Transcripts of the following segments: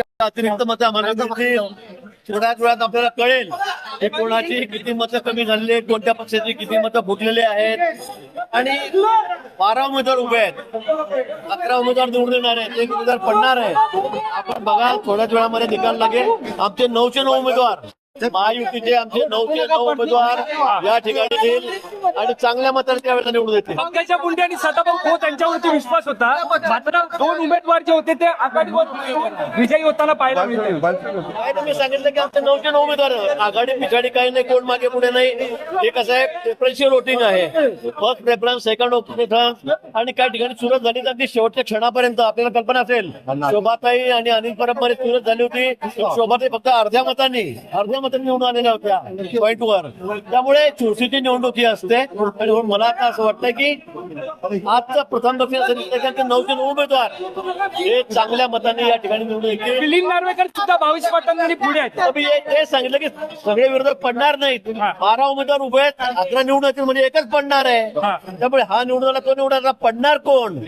अतिरिक्त मतं आम्हाला मिळतील वेळात आपल्याला कळेल की कोणाची किती मतं कमी झालेली आहेत कोणत्या पक्षाची किती मतं फुटलेली आहेत. आणि बारा उमेदवार उभे आहेत. अकरा उमेदवार निवडून येणार आहेत एक उमेदवार पडणार आहे. आपण बघा थोड्याच वेळामध्ये निकाल लागेल. आमचे नऊशे नऊ उमेदवार. महायुतीचे आमचे नऊशे नऊ उमेदवार या ठिकाणी येईल आणि चांगल्या मताने त्यावेळेला निवडून येतील. पंकजा मुंडे आणि सदाभाऊ खोत विश्वास होता. मात्र दोन उमेदवार जे होते ते आघाडीवर विजयी होताना पाहायला मिळते काय तुम्ही सांगितलं की आमचे नऊशे नऊ उमेदवार. आघाडी पिछाडी काही नाही कोण मागे पुढे नाही. हे कसं आहे प्रेफरन्शियल वोटिंग आहे. फर्स्ट प्रेफरन्स सेकंड प्रेफरन्स आणि काही ठिकाणी सुरत झाली तर अगदी शेवटच्या क्षणापर्यंत आपल्याला कल्पना असेल. शोभाताई आणि अनिल परबमध्ये सुरत झाली होती. शोभाताई फक्त अर्ध्या मतांनी अर्ध्या मतांनी निवडून आलेल्या होत्या पॉईंट वर त्यामुळे चुरशीची निवडणूक ही असते. आणि म्हणून मला आता असं वाटतं की आजचं प्रथम दक्षिण असं दिसतं की आमचे नऊशे नऊ उमेदवार हे चांगल्या मतांनी या ठिकाणी निवडून येतील. मिलिंद नार्वेकर सुद्धा बावीस पुढे आहेत. मी हे- हे सांगितलं की सगळे विरोधक पडणार नाहीत. बारा उमेदवार उभे आहेत अकरा निवडून येतील म्हणजे एकच पडणार आहे. त्यामुळे हा निवडून आला तो निवडून आला पडणार कोण?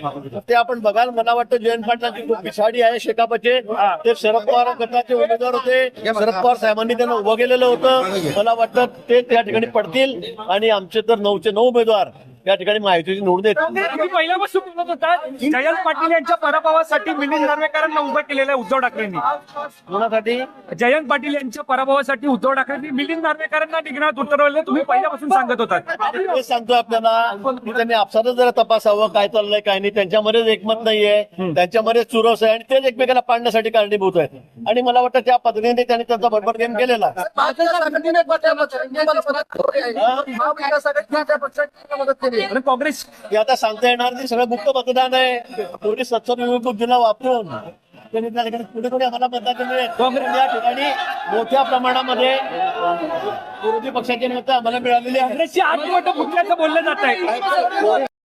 ते आपण बघाल. मला वाटतं जयंत पाटलांची खूप पिछाडी आहे शेकापचे. ते शरद पवार गटाचे उमेदवार होते. शरद पवार साहेबांनी त्यांना उभं केलेलं होतं. मला वाटतं ते त्या ठिकाणी पडतील आणि आमचे तर नऊचे नऊ उमेदवार या ठिकाणी माहितीची निवडून येतील तुम्ही पहिल्यापासून बोलत होता जयंत पाटील यांच्या पराभवासाठी मिलिंद नार्वेकरांना उभं केलेलं आहे उद्धव ठाकरेंनी. कोणासाठी? जयंत पाटील यांच्या पराभवासाठी उद्धव ठाकरेंनी मिलिंद नार्वेकरांना निघण्यात उतरवलं तुम्ही पहिल्यापासून सांगत होतात. ते सांगतो आपल्याला की त्यांनी आपसातच जरा तपासावं काय चाललंय काय नाही. त्यांच्यामध्येच एकमत नाहीये. त्यांच्यामध्ये चुरस आहे आणि तेच एकमेकाला पाडण्यासाठी कारणीभूत आहेत. आणि मला वाटतं त्या पद्धतीने त्यांनी त्यांचा बडबड गेम केलेला. आणि काँग्रेस हे आता सांगता येणार नाही सगळं मुक्त मतदान आहे. पूर्वी सत्तर बुद्धीला वापरून त्यांनी त्या ठिकाणी पुढे पुढे आम्हाला मतदान मिळेल. काँग्रेस या ठिकाणी मोठ्या प्रमाणामध्ये विरोधी पक्षाची मतं आम्हाला मिळालेली आहेत. बोललं जात आहे